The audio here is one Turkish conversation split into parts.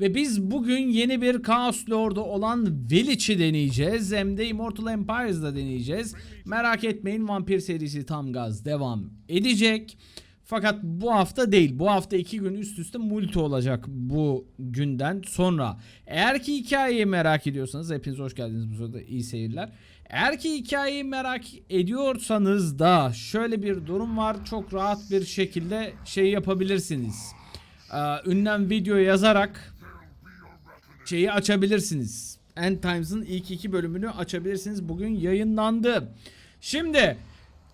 Ve biz bugün yeni bir Chaos Lord'u olan Velich'i deneyeceğiz. Hem de Immortal Empires'da deneyeceğiz. Merak etmeyin Vampir serisi tam gaz devam edecek. Fakat bu hafta değil. Bu hafta iki gün üst üste multi olacak bu günden sonra. Eğer ki hikayeyi merak ediyorsanız hepiniz hoş geldiniz bu sırada iyi seyirler. Eğer ki hikayeyi merak ediyorsanız da şöyle bir durum var. Çok rahat bir şekilde şey yapabilirsiniz. Ee, ünlem video yazarak şeyi açabilirsiniz. End Times'ın ilk iki bölümünü açabilirsiniz. Bugün yayınlandı. Şimdi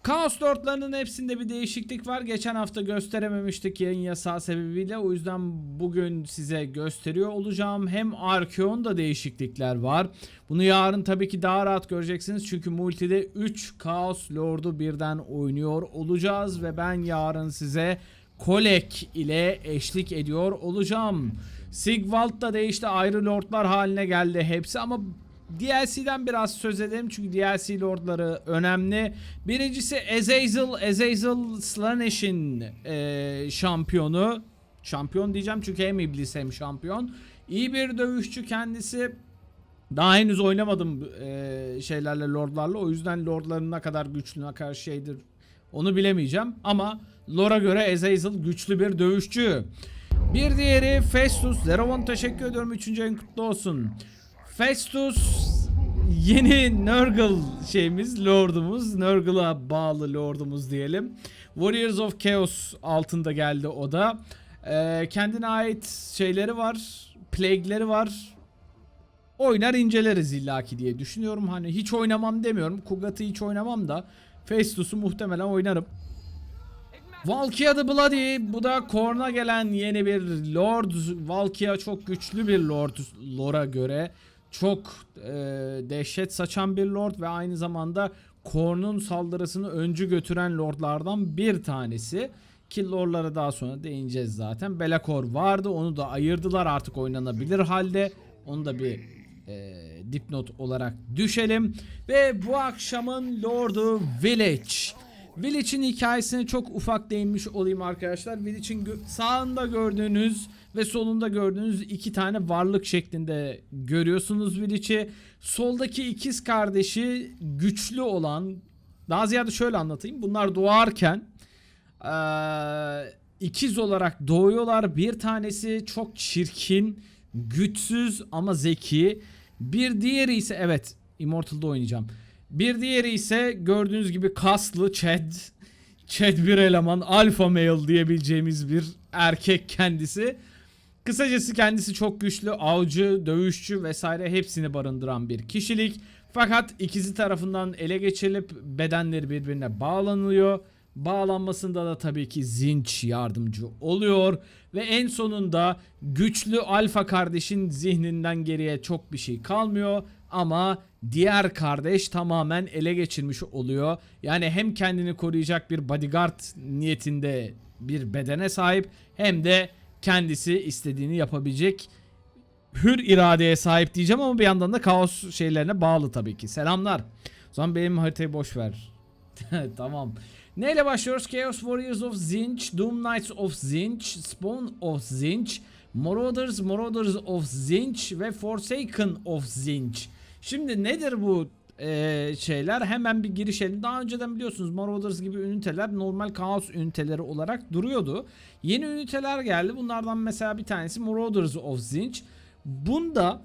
Chaos Lord'larının hepsinde bir değişiklik var. Geçen hafta gösterememiştik yayın yasağı sebebiyle. O yüzden bugün size gösteriyor olacağım. Hem Arkeon'da değişiklikler var. Bunu yarın tabii ki daha rahat göreceksiniz. Çünkü multide 3 Chaos Lord'u birden oynuyor olacağız. Ve ben yarın size Kolek ile eşlik ediyor olacağım. Sigvald da değişti ayrı lordlar haline geldi hepsi ama DLC'den biraz söz edelim çünkü DLC lordları önemli. Birincisi Azazel, Azazel Slaaneş'in e, şampiyonu. Şampiyon diyeceğim çünkü hem iblis hem şampiyon. İyi bir dövüşçü kendisi. Daha henüz oynamadım e, şeylerle lordlarla o yüzden lordların ne kadar güçlü ne kadar şeydir onu bilemeyeceğim ama Lora göre Azazel güçlü bir dövüşçü. Bir diğeri Festus. Zerovon teşekkür ediyorum. Üçüncü ayın kutlu olsun. Festus yeni Nurgle şeyimiz, lordumuz. Nurgle'a bağlı lordumuz diyelim. Warriors of Chaos altında geldi o da. Ee, kendine ait şeyleri var. Plague'leri var. Oynar inceleriz illaki diye düşünüyorum. Hani hiç oynamam demiyorum. Kugat'ı hiç oynamam da Festus'u muhtemelen oynarım. Valkia the Bloody bu da Korn'a gelen yeni bir Lord. Valkia çok güçlü bir Lord Lord'a göre. Çok e, dehşet saçan bir Lord ve aynı zamanda Korn'un saldırısını öncü götüren Lordlardan bir tanesi. Ki Lord'lara daha sonra değineceğiz zaten. Belakor vardı onu da ayırdılar artık oynanabilir halde. Onu da bir e, dipnot olarak düşelim. Ve bu akşamın Lord'u Village. Village'in hikayesine çok ufak değinmiş olayım arkadaşlar. Village'in gö- sağında gördüğünüz ve solunda gördüğünüz iki tane varlık şeklinde görüyorsunuz Village'i. Soldaki ikiz kardeşi güçlü olan, daha ziyade şöyle anlatayım. Bunlar doğarken eee, ikiz olarak doğuyorlar. Bir tanesi çok çirkin, güçsüz ama zeki. Bir diğeri ise evet Immortal'da oynayacağım. Bir diğeri ise gördüğünüz gibi kaslı Chad. Chad bir eleman alpha male diyebileceğimiz bir erkek kendisi. Kısacası kendisi çok güçlü, avcı, dövüşçü vesaire hepsini barındıran bir kişilik. Fakat ikizi tarafından ele geçirilip bedenleri birbirine bağlanıyor. Bağlanmasında da tabii ki Zinç yardımcı oluyor ve en sonunda güçlü alfa kardeşin zihninden geriye çok bir şey kalmıyor ama diğer kardeş tamamen ele geçirmiş oluyor. Yani hem kendini koruyacak bir bodyguard niyetinde bir bedene sahip hem de kendisi istediğini yapabilecek hür iradeye sahip diyeceğim ama bir yandan da kaos şeylerine bağlı tabii ki. Selamlar. O zaman benim haritayı boş ver. tamam. Neyle başlıyoruz? Chaos Warriors of Zinch, Doom Knights of Zinch, Spawn of Zinch, Marauders, Marauders of Zinch ve Forsaken of Zinch. Şimdi nedir bu eee, şeyler? Hemen bir girişelim. Daha önceden biliyorsunuz Marauders gibi üniteler normal kaos üniteleri olarak duruyordu. Yeni üniteler geldi. Bunlardan mesela bir tanesi Marauders of Zinch. Bunda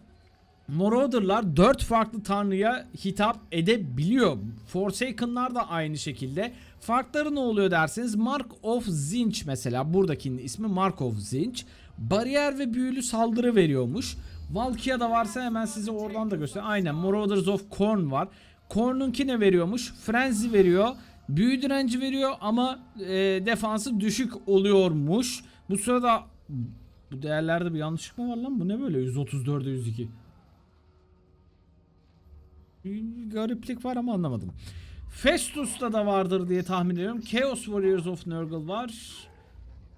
Marauder'lar 4 farklı tanrıya hitap edebiliyor. Forsaken'lar da aynı şekilde. Farkları ne oluyor derseniz Mark of Zinch mesela buradakinin ismi Mark of Zinch. Bariyer ve büyülü saldırı veriyormuş. Valkia'da varsa hemen size oradan da göster. Aynen Marauders of Korn var. Korn'unki ne veriyormuş? Frenzy veriyor. Büyü direnci veriyor ama e, defansı düşük oluyormuş. Bu sırada bu değerlerde bir yanlışlık mı var lan? Bu ne böyle? 134'e 102. Bir gariplik var ama anlamadım. Festus'ta da vardır diye tahmin ediyorum. Chaos Warriors of Nurgle var.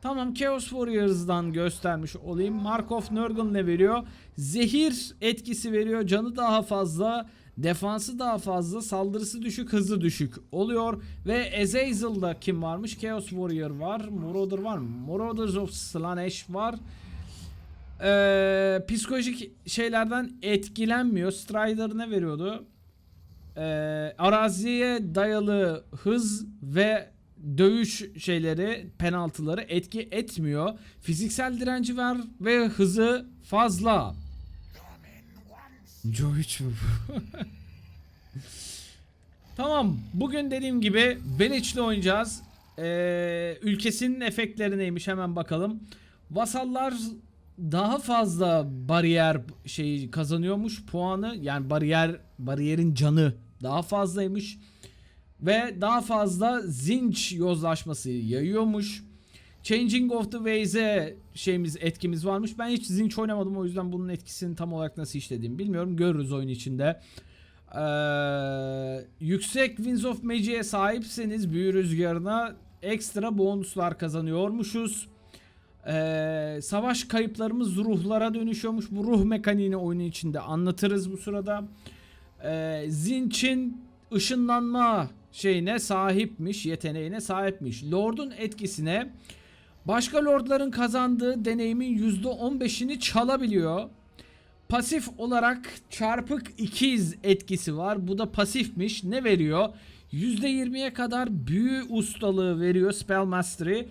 Tamam Chaos Warriors'dan göstermiş olayım. Mark of Nurgle ne veriyor? Zehir etkisi veriyor. Canı daha fazla. Defansı daha fazla. Saldırısı düşük. Hızı düşük oluyor. Ve Azazel'da kim varmış? Chaos Warrior var. Marauder var mı? Marauders of Slaanesh var. Ee, psikolojik şeylerden etkilenmiyor. Strider ne veriyordu? Ee, araziye dayalı hız ve dövüş şeyleri, penaltıları etki etmiyor. Fiziksel direnci var ve hızı fazla. 3 mü bu? Tamam. Bugün dediğim gibi Belic'le oynayacağız. Ee, ülkesinin efektleri neymiş hemen bakalım. Vasallar daha fazla bariyer şeyi kazanıyormuş puanı. Yani bariyer bariyerin canı daha fazlaymış. Ve daha fazla zinç yozlaşması yayıyormuş. Changing of the Ways'e şeyimiz etkimiz varmış. Ben hiç zinç oynamadım o yüzden bunun etkisini tam olarak nasıl işlediğimi bilmiyorum. Görürüz oyun içinde. Ee, yüksek Winds of Magic'e sahipseniz büyü rüzgarına ekstra bonuslar kazanıyormuşuz. Ee, savaş kayıplarımız ruhlara dönüşüyormuş. Bu ruh mekaniğini oyunun içinde anlatırız bu sırada. Ee, Zinç'in ışınlanma şeyine sahipmiş, yeteneğine sahipmiş. Lord'un etkisine başka lordların kazandığı deneyimin %15'ini çalabiliyor. Pasif olarak çarpık ikiz etkisi var. Bu da pasifmiş. Ne veriyor? %20'ye kadar büyü ustalığı veriyor Spell Mastery.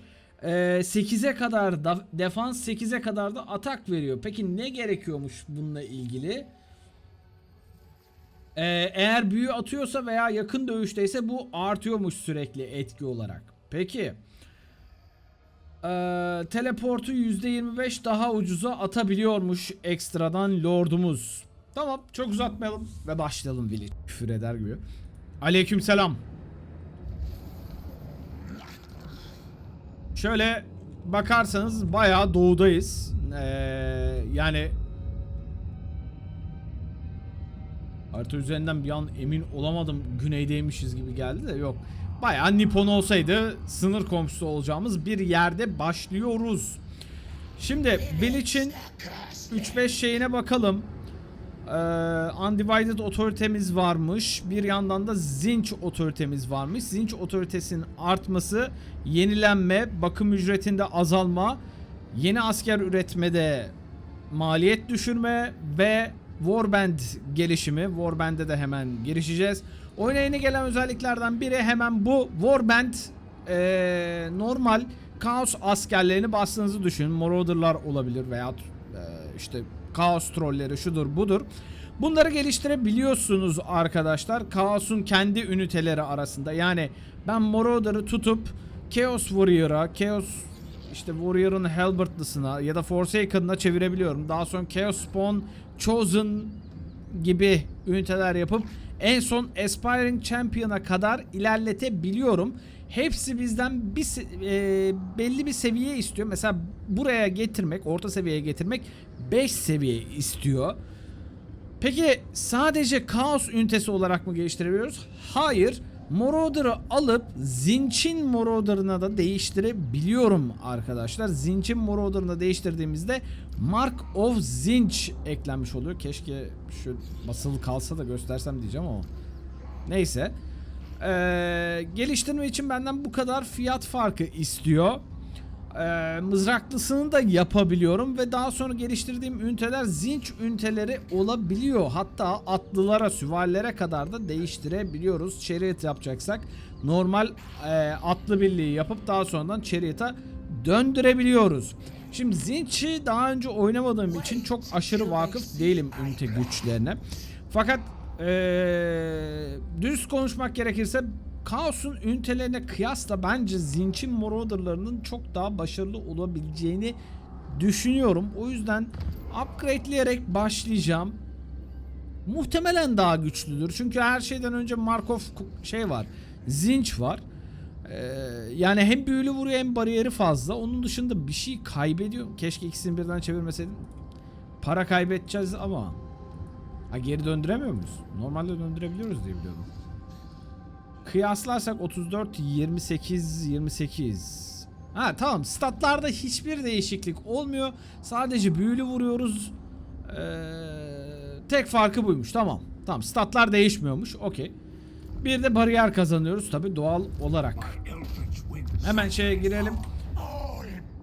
Ee, 8'e kadar da defans 8'e kadar da atak veriyor. Peki ne gerekiyormuş bununla ilgili? Ee, eğer büyü atıyorsa veya yakın dövüşteyse bu artıyormuş sürekli etki olarak. Peki. Ee, teleportu %25 daha ucuza atabiliyormuş ekstradan lordumuz. Tamam çok uzatmayalım ve başlayalım Vili. Küfür eder gibi. Aleykümselam. Şöyle bakarsanız bayağı doğudayız. Ee, yani Harita üzerinden bir an emin olamadım güneydeymişiz gibi geldi de yok. Bayağı Nippon olsaydı sınır komşusu olacağımız bir yerde başlıyoruz. Şimdi Bilic'in 3-5 şeyine bakalım. Ee, Undivided otoritemiz varmış. Bir yandan da Zinch otoritemiz varmış. Zinch otoritesinin artması, yenilenme, bakım ücretinde azalma, yeni asker üretmede maliyet düşürme ve Warband gelişimi. Warband'e de hemen girişeceğiz. Oyuna yeni gelen özelliklerden biri hemen bu Warband ee, normal Kaos askerlerini bastığınızı düşünün. Marauder'lar olabilir veya e, işte Kaos trolleri şudur budur. Bunları geliştirebiliyorsunuz arkadaşlar. Kaos'un kendi üniteleri arasında. Yani ben Marauder'ı tutup Chaos Warrior'a, Chaos işte Warrior'ın Halbertlısına ya da Forsaken'ına çevirebiliyorum. Daha sonra Chaos Spawn, Chosen gibi üniteler yapıp en son Aspiring Champion'a kadar ilerletebiliyorum. Hepsi bizden bir e, belli bir seviye istiyor. Mesela buraya getirmek, orta seviyeye getirmek 5 seviye istiyor. Peki sadece kaos ünitesi olarak mı geliştirebiliyoruz? Hayır. Marauder'ı alıp Zinç'in Marauder'ına da değiştirebiliyorum arkadaşlar. Zinç'in Marauder'ına değiştirdiğimizde Mark of Zinch eklenmiş oluyor. Keşke şu basılı kalsa da göstersem diyeceğim ama. Neyse. Ee, geliştirme için benden bu kadar fiyat farkı istiyor. Ee, mızraklısını da yapabiliyorum ve daha sonra geliştirdiğim üniteler zinç üniteleri olabiliyor. Hatta atlılara, süvarilere kadar da değiştirebiliyoruz. Chariot yapacaksak normal e, atlı birliği yapıp daha sonradan Chariot'a döndürebiliyoruz. Şimdi Zinç'i daha önce oynamadığım için çok aşırı vakıf değilim ünite güçlerine. Fakat ee, dürüst konuşmak gerekirse Kaos'un ünitelerine kıyasla bence Zinç'in Marauder'larının çok daha başarılı olabileceğini düşünüyorum. O yüzden upgradeleyerek başlayacağım. Muhtemelen daha güçlüdür. Çünkü her şeyden önce Markov şey var. Zinç var. Ee, yani hem büyülü vuruyor hem bariyeri fazla. Onun dışında bir şey kaybediyor. Keşke ikisini birden çevirmeseydim. Para kaybedeceğiz ama. Ha geri döndüremiyor muyuz? Normalde döndürebiliyoruz diye biliyordum. Kıyaslarsak 34 28 28. Ha tamam statlarda hiçbir değişiklik olmuyor. Sadece büyülü vuruyoruz. Ee, tek farkı buymuş. Tamam. Tamam statlar değişmiyormuş. Okey. Bir de bariyer kazanıyoruz tabi doğal olarak. Hemen şeye girelim.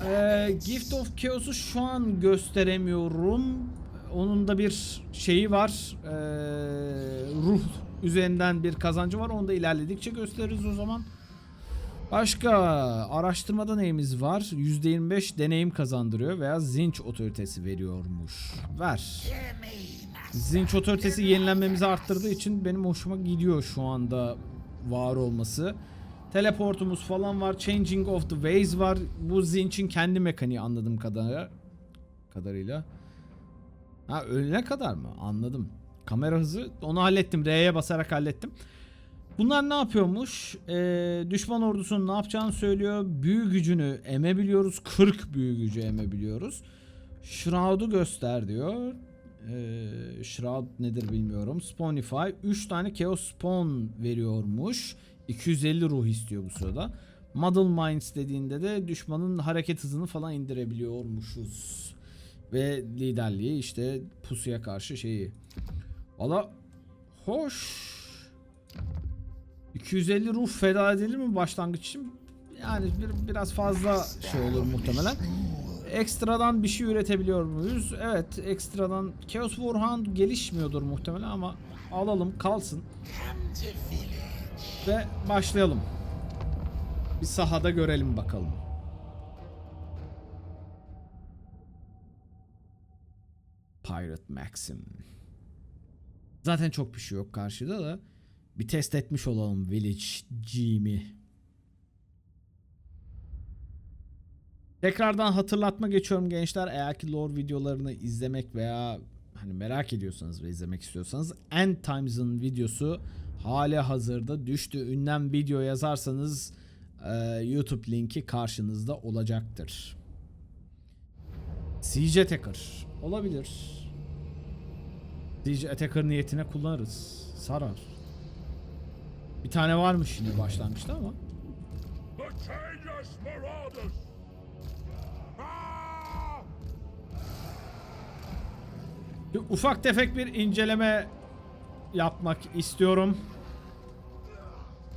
Ee, Gift of Chaos'u şu an gösteremiyorum. Onun da bir şeyi var. Ee, ruh üzerinden bir kazancı var. Onu da ilerledikçe gösteririz o zaman. Başka araştırmada neyimiz var? %25 deneyim kazandırıyor veya zinç otoritesi veriyormuş. Ver. Zinç otoritesi yenilenmemizi arttırdığı için benim hoşuma gidiyor şu anda var olması. Teleportumuz falan var. Changing of the Ways var. Bu Zinch'in kendi mekaniği anladığım kadarıyla. kadarıyla. Ha ölene kadar mı? Anladım. Kamera hızı onu hallettim. R'ye basarak hallettim. Bunlar ne yapıyormuş? Ee, düşman ordusunun ne yapacağını söylüyor. Büyü gücünü emebiliyoruz. 40 büyü gücü emebiliyoruz. Shroud'u göster diyor. Ee, Shroud nedir bilmiyorum. Spawnify 3 tane Chaos Spawn veriyormuş. 250 ruh istiyor bu sırada. Muddle Minds dediğinde de düşmanın hareket hızını falan indirebiliyormuşuz. Ve liderliği işte pusuya karşı şeyi. Valla hoş. 250 ruh feda edilir mi başlangıç için? Yani bir, biraz fazla şey olur muhtemelen. Ekstradan bir şey üretebiliyor muyuz? Evet, ekstradan Chaos Warhound gelişmiyordur muhtemelen ama alalım kalsın. Ve başlayalım. Bir sahada görelim bakalım. Pirate Maxim. Zaten çok bir şey yok karşıda da bir test etmiş olalım Village G'mi. Tekrardan hatırlatma geçiyorum gençler. Eğer ki lore videolarını izlemek veya hani merak ediyorsanız ve izlemek istiyorsanız End Times'ın videosu hali hazırda düştü. Ünlem video yazarsanız e, YouTube linki karşınızda olacaktır. Siege Attacker olabilir. Siege Attacker niyetine kullanırız. Sarar. Bir tane varmış yine başlangıçta ama. Bir ufak tefek bir inceleme yapmak istiyorum.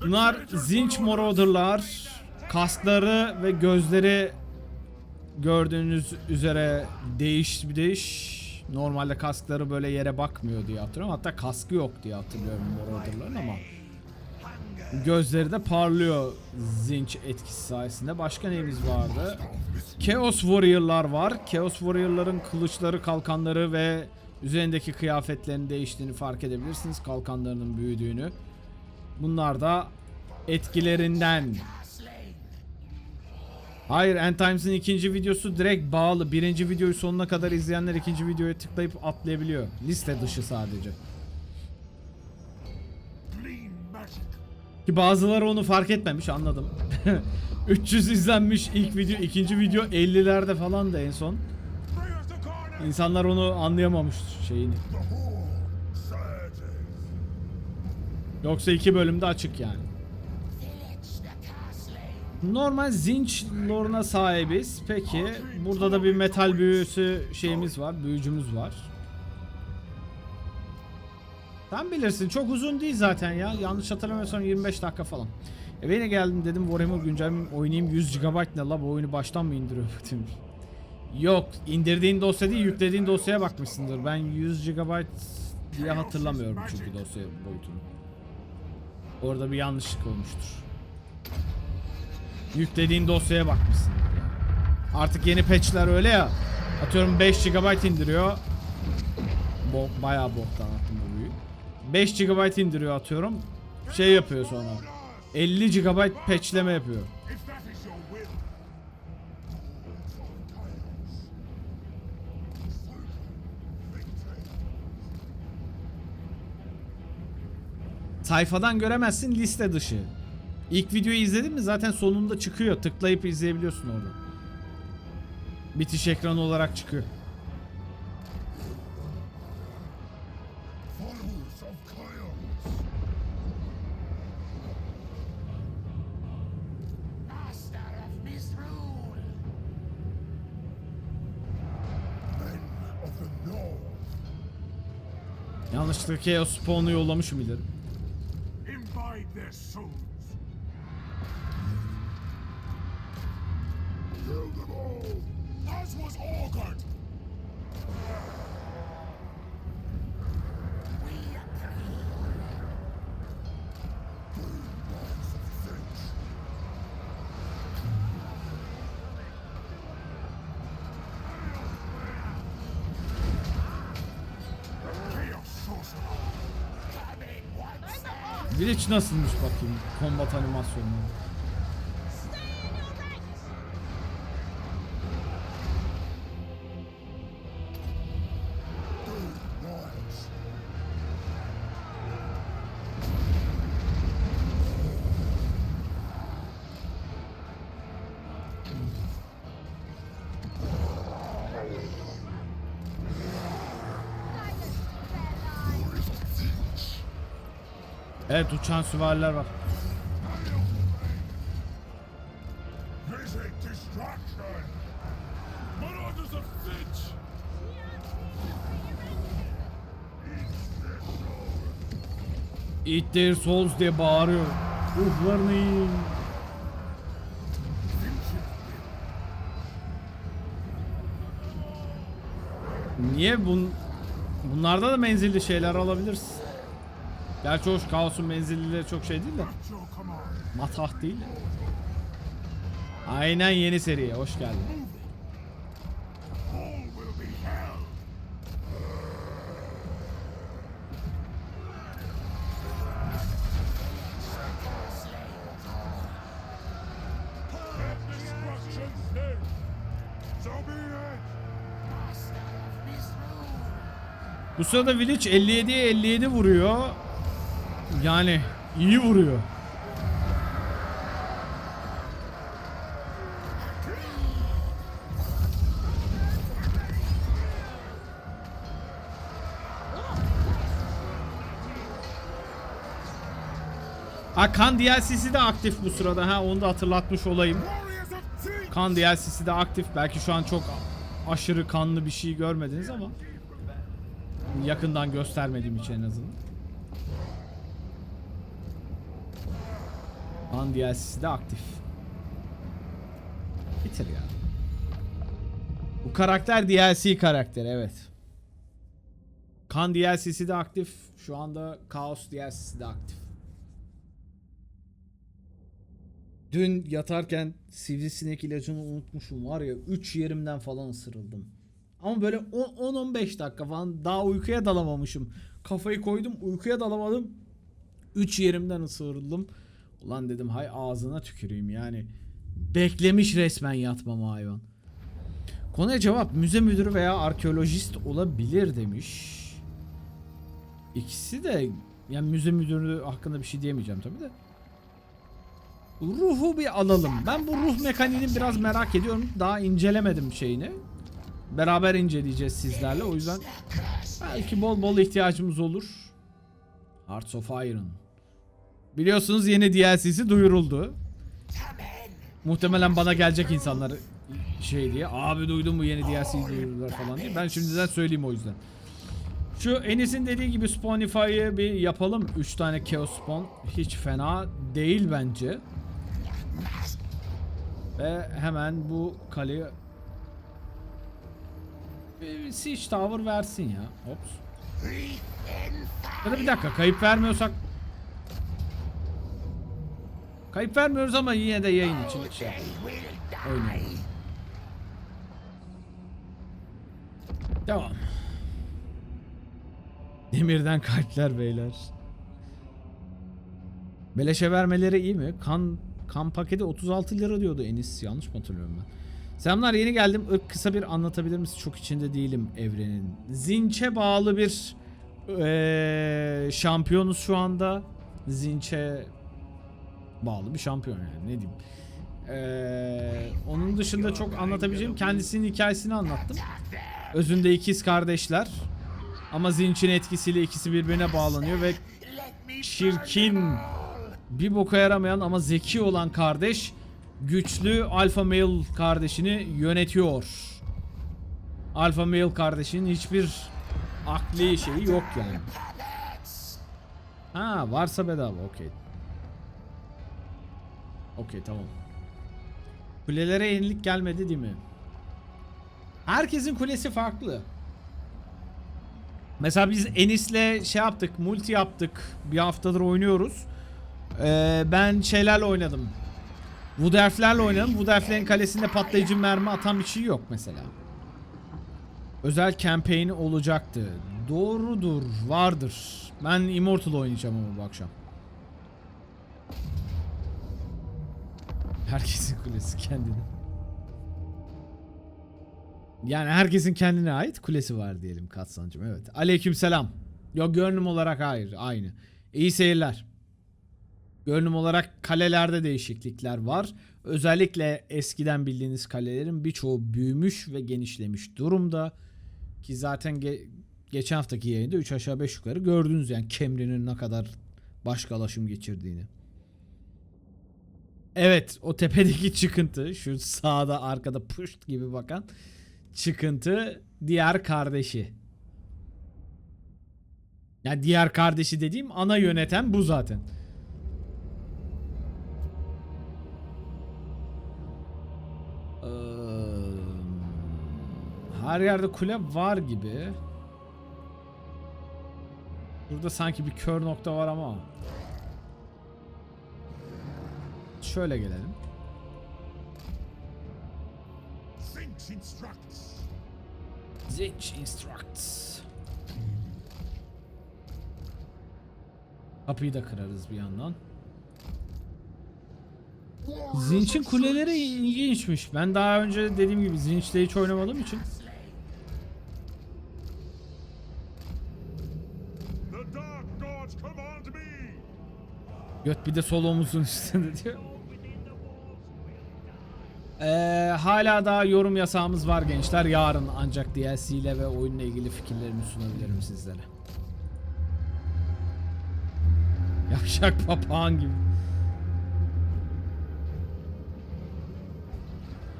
Bunlar zinç moroderlar. Kaskları ve gözleri gördüğünüz üzere değiş bir değiş. Normalde kaskları böyle yere bakmıyor diye hatırlıyorum. Hatta kaskı yok diye hatırlıyorum moroderların ama. Gözleri de parlıyor zinç etkisi sayesinde. Başka neyimiz vardı? Chaos Warrior'lar var. Chaos Warrior'ların kılıçları, kalkanları ve üzerindeki kıyafetlerin değiştiğini fark edebilirsiniz. Kalkanlarının büyüdüğünü. Bunlar da etkilerinden. Hayır, End Times'ın ikinci videosu direkt bağlı. Birinci videoyu sonuna kadar izleyenler ikinci videoya tıklayıp atlayabiliyor. Liste dışı sadece. Ki bazıları onu fark etmemiş anladım. 300 izlenmiş ilk video, ikinci video 50'lerde falan da en son. İnsanlar onu anlayamamış şeyini. Yoksa iki bölümde açık yani. Normal zinç lore'una sahibiz. Peki burada da bir metal büyüsü şeyimiz var. Büyücümüz var. Sen bilirsin çok uzun değil zaten ya. Yanlış hatırlamıyorsam 25 dakika falan. Eve yine geldim dedim Warhammer güncel oynayayım 100 GB ne la bu oyunu baştan mı indiriyor. Yok indirdiğin dosya değil yüklediğin dosyaya bakmışsındır. Ben 100 GB diye hatırlamıyorum çünkü dosya boyutunu. Orada bir yanlışlık olmuştur. Yüklediğin dosyaya bakmışsındır yani. Artık yeni patchler öyle ya. Atıyorum 5 GB indiriyor. Bo bayağı boktan attım bu büyüğü. 5 GB indiriyor atıyorum. Şey yapıyor sonra. 50 GB patchleme yapıyor. Sayfadan göremezsin liste dışı. İlk videoyu izledin mi zaten sonunda çıkıyor. Tıklayıp izleyebiliyorsun orada. Bitiş ekranı olarak çıkıyor. Yanlışlıkla Chaos Spawn'u yollamışım ileri. Imbibe their souls! Kill them. Village nasılmış bakayım kombat animasyonu. Evet uçan süvariler var. Eat their souls diye bağırıyor. Ruhlarını yiyin. Niye bun bunlarda da menzilli şeyler alabiliriz. Gerçi hoş kaosun menzillileri çok şey değil de. Matah değil. Aynen yeni seriye hoş geldin. Bu sırada Village 57'ye 57 vuruyor. Yani iyi vuruyor. Kan DLC'si de aktif bu sırada ha onu da hatırlatmış olayım. Kan DLC'si de aktif. Belki şu an çok aşırı kanlı bir şey görmediniz ama yakından göstermediğim için en azından. Kan DLC'si de aktif. Bitir ya. Bu karakter DLC karakteri evet. Kan DLC'si de aktif. Şu anda Chaos DLC'si de aktif. Dün yatarken sivrisinek ilacını unutmuşum var ya 3 yerimden falan ısırıldım. Ama böyle 10-15 dakika falan daha uykuya dalamamışım. Kafayı koydum uykuya dalamadım. 3 yerimden ısırıldım. Ulan dedim hay ağzına tüküreyim yani. Beklemiş resmen yatmam hayvan. Konuya cevap müze müdürü veya arkeolojist olabilir demiş. İkisi de yani müze müdürü hakkında bir şey diyemeyeceğim tabi de. Ruhu bir alalım. Ben bu ruh mekaniğini biraz merak ediyorum. Daha incelemedim şeyini. Beraber inceleyeceğiz sizlerle. O yüzden belki bol bol ihtiyacımız olur. Hearts of Iron. Biliyorsunuz yeni DLC'si duyuruldu. Muhtemelen bana gelecek insanlar şey diye. Abi duydum bu yeni DLC'yi duyurdular falan diye. Ben şimdiden söyleyeyim o yüzden. Şu Enis'in dediği gibi Spawnify'ı bir yapalım. 3 tane Chaos Spawn. Hiç fena değil bence. Ve hemen bu kaleyi bir Siege Tower versin ya. Ops. Ya da bir dakika kayıp vermiyorsak Kayıp vermiyoruz ama yine de yayın için şey. Oynayalım. Devam. Demirden kalpler beyler. Beleşe vermeleri iyi mi? Kan kan paketi 36 lira diyordu Enis. Yanlış mı hatırlıyorum ben? Selamlar yeni geldim. Irk kısa bir anlatabilir misin? Çok içinde değilim evrenin. Zinç'e bağlı bir eee şampiyonuz şu anda. Zinç'e bağlı bir şampiyon yani ne diyeyim. Eee, onun dışında çok anlatabileceğim kendisinin hikayesini anlattım. Özünde ikiz kardeşler. Ama Zinç'in etkisiyle ikisi birbirine bağlanıyor ve çirkin bir boka yaramayan ama zeki olan kardeş güçlü alfa male kardeşini yönetiyor. Alfa male kardeşinin hiçbir akli şeyi yok yani. Ha varsa bedava okey. Okey tamam. Kulelere yenilik gelmedi değil mi? Herkesin kulesi farklı. Mesela biz Enis'le şey yaptık, multi yaptık. Bir haftadır oynuyoruz. Ee, ben şeylerle oynadım. Wood Elf'lerle oynadım. Wood Elf'lerin kalesinde patlayıcı mermi atan bir şey yok mesela. Özel campaign'i olacaktı. Doğrudur, vardır. Ben Immortal oynayacağım ama bu akşam. Herkesin kulesi kendine. Yani herkesin kendine ait kulesi var diyelim Katsancım. Evet. Aleykümselam. Yok görünüm olarak hayır. Aynı. İyi seyirler. Görünüm olarak kalelerde değişiklikler var. Özellikle eskiden bildiğiniz kalelerin birçoğu büyümüş ve genişlemiş durumda. Ki zaten ge- geçen haftaki yayında 3 aşağı 5 yukarı gördünüz yani Kemri'nin ne kadar başkalaşım geçirdiğini. Evet o tepedeki çıkıntı şu sağda arkada puşt gibi bakan çıkıntı diğer kardeşi. Ya diğer kardeşi dediğim ana yöneten bu zaten. Her yerde kule var gibi. Burada sanki bir kör nokta var ama. Şöyle gelelim. Zinch instructs. Zinch instructs. Kapıyı da kırarız bir yandan. Zinç'in kuleleri ilginçmiş. Ben daha önce dediğim gibi Zinç'le hiç oynamadığım için. The dark gods command me. Göt bir de sol omuzun üstünde diyor. Ee, hala daha yorum yasağımız var gençler. Yarın ancak DLC ile ve oyunla ilgili fikirlerimi sunabilirim sizlere. Yavşak papağan gibi.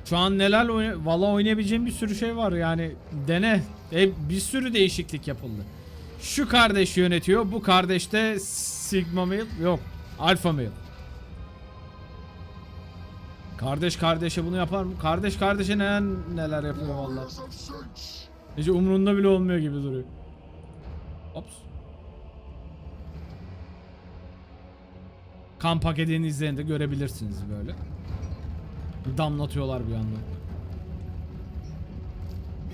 Şu an neler oyna Valla oynayabileceğim bir sürü şey var yani dene. E, bir sürü değişiklik yapıldı. Şu kardeş yönetiyor. Bu kardeş de Sigma Male yok. Alpha Male. Kardeş kardeşe bunu yapar mı? Kardeş kardeşe neler neler yapıyor valla. Hiç umrunda bile olmuyor gibi duruyor. Ops. Kan paketini izleyin de görebilirsiniz böyle. Damlatıyorlar bir yandan.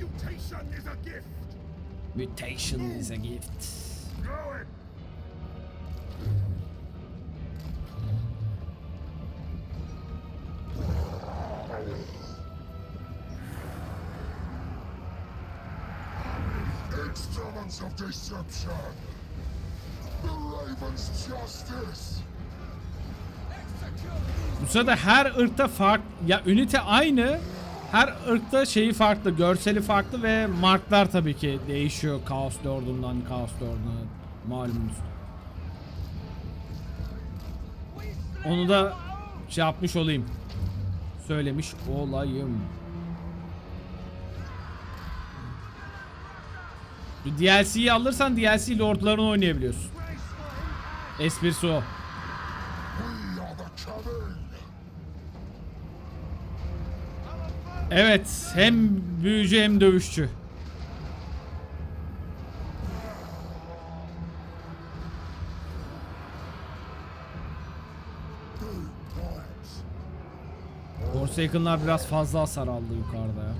Mutation is a gift. Mutation is a gift. Deception. Bu sırada her ırkta fark ya ünite aynı. Her ırkta şeyi farklı, görseli farklı ve marklar tabii ki değişiyor Kaos Lord'undan Kaos Lord'una malumunuz. Onu da şey yapmış olayım. Söylemiş olayım. DLC'yi alırsan DLC Lord'larını oynayabiliyorsun. Esprisi o. Evet, hem büyücü hem dövüşçü. Forsaken'lar biraz fazla hasar aldı yukarıda ya.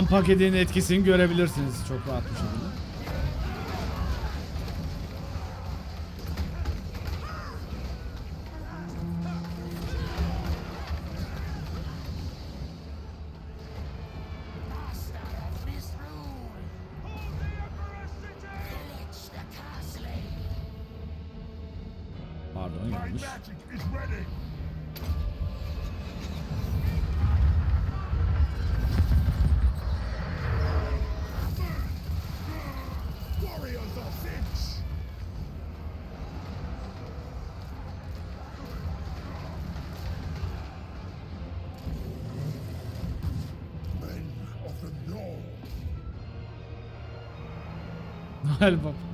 Kan paketinin etkisini görebilirsiniz çok rahat bir şekilde. Pardon yanlış. Noel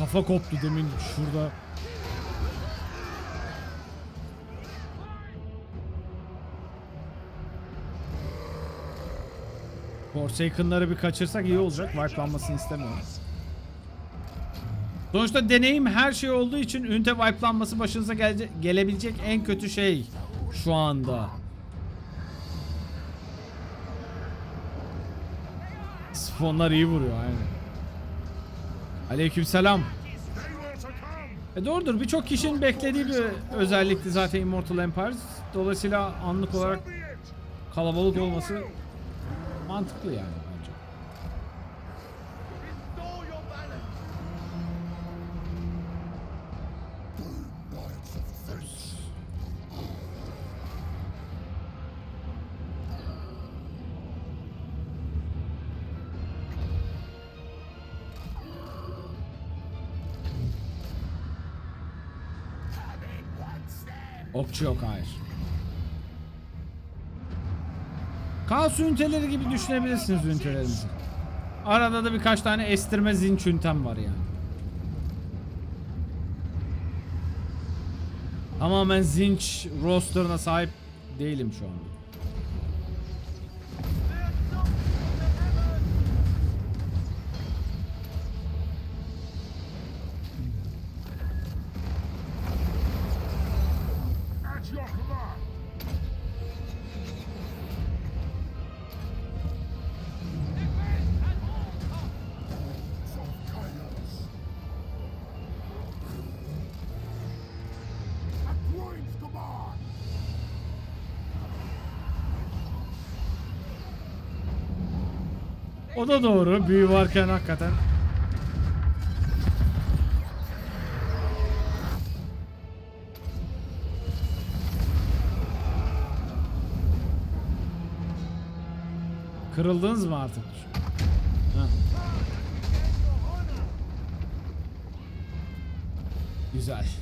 Kafa koptu demin şurada. Forsaken'ları bir kaçırsak iyi olacak. Wipelanmasını istemiyorum. Sonuçta deneyim her şey olduğu için ünite wipelanması başınıza gelece- gelebilecek en kötü şey şu anda. Sfonlar iyi vuruyor aynen. Aleykümselam. E doğrudur birçok kişinin beklediği bir özellikti zaten Immortal Empires. Dolayısıyla anlık olarak kalabalık olması mantıklı yani Okçu yok hayır. Kaos üniteleri gibi düşünebilirsiniz ünitelerimizi. Arada da birkaç tane estirme zinç üntem var yani. Tamamen zinç rosterına sahip değilim şu anda. O da doğru. Büyü varken hakikaten. Kırıldınız mı artık? Ha. Güzel.